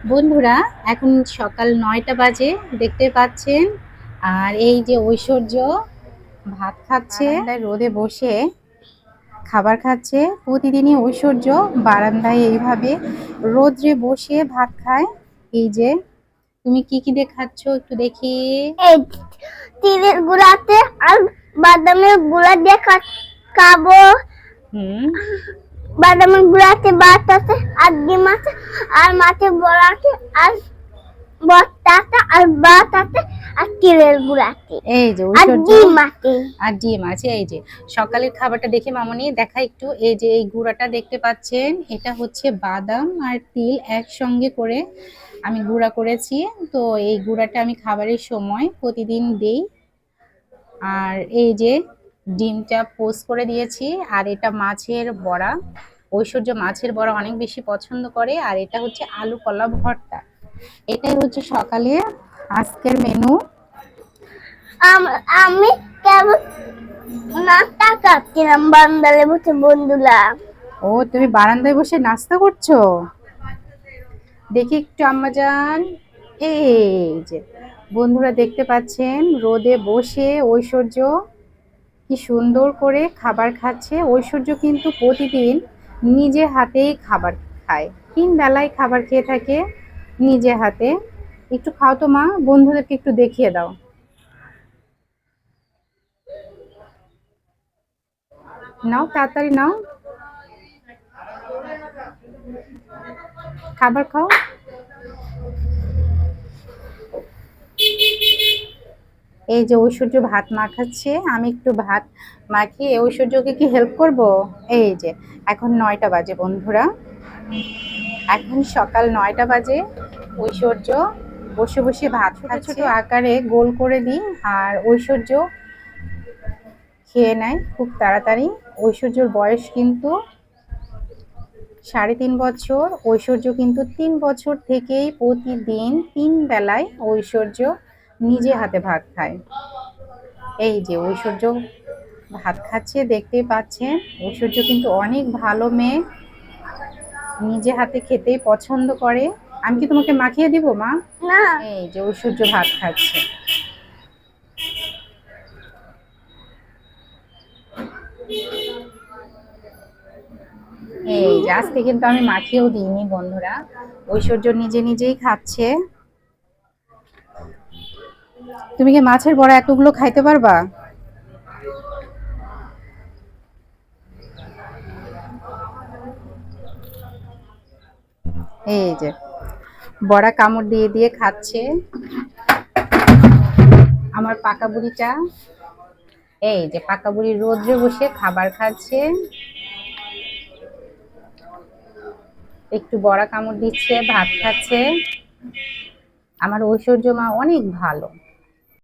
বন্ধুরা এখন সকাল নয়টা বাজে দেখতে পাচ্ছেন? আর এই যে ঐশ্বর্য ভাত খাচ্ছে রোদে বসে খাবার খাচ্ছে। প্রতিদিনই ঐশ্বর্য বারান্দায় এইভাবে রোদ্রে বসে ভাত খায়। এই যে তুমি কি কি দিয়ে খাচ্ছ একটু দেখি। তিলের গুঁড়াতে আর বাদামের গুঁড়া দিয়ে খাব। হুম। বাদামের গুঁড়াতে ভাত আছে আর ডিম আছে আর মাছের বড়া আছে আর ভর্তা আছে আর ভাত আছে আর তিলের এই যে আর ডিম আছে। আর ডিম আছে এই যে সকালের খাবারটা দেখে মামনি দেখা একটু এই যে এই গুঁড়াটা দেখতে পাচ্ছেন এটা হচ্ছে বাদাম আর তিল একসঙ্গে করে আমি গুঁড়া করেছি। তো এই গুঁড়াটা আমি খাবারের সময় প্রতিদিন দেই। আর এই যে ডিমটা পোস্ট করে দিয়েছি আর এটা মাছের বড়া। ঐশ্বর্য মাছের বড়া অনেক বেশি পছন্দ করে আর এটা হচ্ছে আলু কলা ভর্তা। এটাই হচ্ছে সকালে আজকের মেনু আম- কেমন নাস্তা খাচ্ছিলাম বান্দালে বসে বন্ধুরা। ও তুমি বারান্দায় বসে নাস্তা করছ? দেখি একটু আম্মাজান এই যে বন্ধুরা দেখতে পাচ্ছেন রোদে বসে ঐশ্বর্য কি সুন্দর করে খাবার খাচ্ছে। ঐশ্বর্য কিন্তু প্রতিদিন নিজে হাতেই খাবার খায়। তিন বেলায় খাবার খেয়ে থাকে নিজে হাতে। একটু খাও তো মা, বন্ধুদেরকে একটু দেখিয়ে দাও। নাও, তাড়াতাড়ি নাও। খাবার খাও। এই যে ঐশ্বর্য ভাত মাখাচ্ছে আমি একটু ভাত মাখিয়ে ঐশ্বর্যকে কি হেল্প করব? এই যে এখন নয়টা বাজে বন্ধুরা। এখন সকাল নয়টা বাজে ঐশ্বর্য বসে বসে ভাত ছোট ছোট আকারে গোল করে দিই আর ঐশ্বর্য খেয়ে নেয় খুব তাড়াতাড়ি। ঐশ্বর্যর বয়স কিন্তু সাড়ে তিন বছর ঐশ্বর্য কিন্তু তিন বছর থেকেই প্রতিদিন তিন বেলায় ঐশ্বর্য নিজে হাতে ভাত খায়। এই যে ঐশ্বর্য ভাত খাচ্ছে দেখতেই পাচ্ছেন। ঐশ্বর্য কিন্তু অনেক ভালো মেয়ে। নিজে হাতে খেতেই পছন্দ করে। আমি কি তোমাকে মাখিয়ে দিব মা? এই যে ঐশ্বর্য ভাত খাচ্ছে। এই যে আজকে কিন্তু আমি মাখিয়েও দিইনি বন্ধুরা। ঐশ্বর্য নিজে নিজেই খাচ্ছে। তুমি কি মাছের বড়া এতগুলো খাইতে পারবা? এই যে, বড়া কামড় দিয়ে দিয়ে খাচ্ছে। আমার পাকা বুড়িটা, এই যে পাকা বুড়ি রোদ্রে বসে খাবার খাচ্ছে। একটু বড়া কামড় দিচ্ছে, ভাত খাচ্ছে। আমার ঐশ্বর্য মা অনেক ভালো।